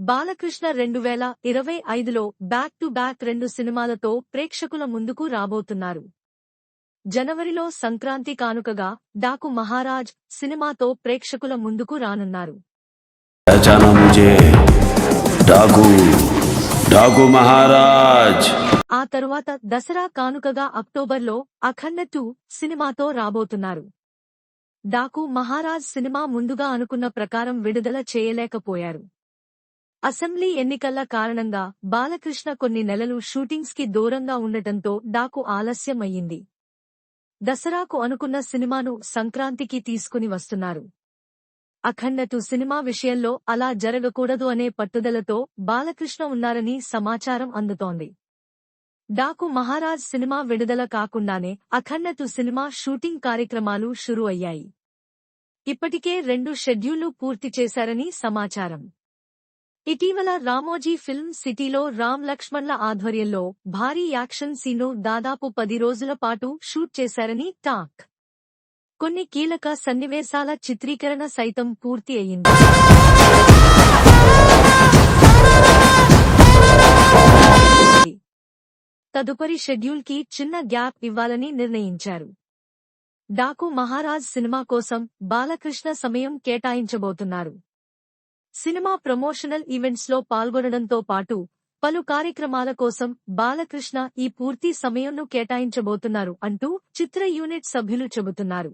బాలకృష్ణ రెండు వేల ఇరవై ఐదులో బ్యాక్ టు బ్యాక్ రెండు సినిమాలతో ప్రేక్షకుల ముందుకు రాబోతున్నారు. జనవరిలో సంక్రాంతి కానుకగా డాకు మహారాజ్ సినిమాతో ప్రేక్షకుల ముందుకు రానున్నారు. ఆ తరువాత దసరా కానుకగా అక్టోబర్లో అఖండ టూ సినిమాతో రాబోతున్నారు. డాకు మహారాజ్ సినిమా ముందుగా అనుకున్న ప్రకారం విడుదల చేయలేకపోయారు. అసెంబ్లీ ఎన్నికల కారణంగా బాలకృష్ణ కొన్ని నెలలు షూటింగ్స్కి దూరంగా ఉండటంతో డాకు ఆలస్యం అయ్యింది దసరాకు అనుకున్న సినిమాను సంక్రాంతికి తీసుకుని వస్తున్నారు. అఖండతు సినిమా విషయంలో అలా జరగకూడదు అనే పట్టుదలతో బాలకృష్ణ ఉన్నారని సమాచారం అందుతోంది. డాకు మహారాజ్ సినిమా విడుదల కాకుండానే అఖండతు సినిమా షూటింగ్ కార్యక్రమాలు షురు అయ్యాయి. ఇప్పటికే రెండు షెడ్యూళ్ళు పూర్తి చేశారని సమాచారం. ఇటీవల రామోజీ ఫిల్మ్ సిటీలో రామ్ లక్ష్మణ్ల ఆధ్వర్యంలో భారీ యాక్షన్ సీను దాదాపు పది రోజుల పాటు షూట్ చేశారని టాక్. కొన్ని కీలక సన్నివేశాల చిత్రీకరణ సైతం పూర్తి అయింది తదుపరి షెడ్యూల్కి చిన్న గ్యాప్ ఇవ్వాలని నిర్ణయించారు. డాకు మహారాజ్ సినిమా కోసం బాలకృష్ణ సమయం కేటాయించబోతున్నారు. సినిమా ప్రమోషనల్ ఈవెంట్స్లో పాల్గొనడంతో పాటు పలు కార్యక్రమాల కోసం బాలకృష్ణ ఈ పూర్తి సమయంను కేటాయించబోతున్నారు అంటూ చిత్ర యూనిట్ సభ్యులు చెబుతున్నారు.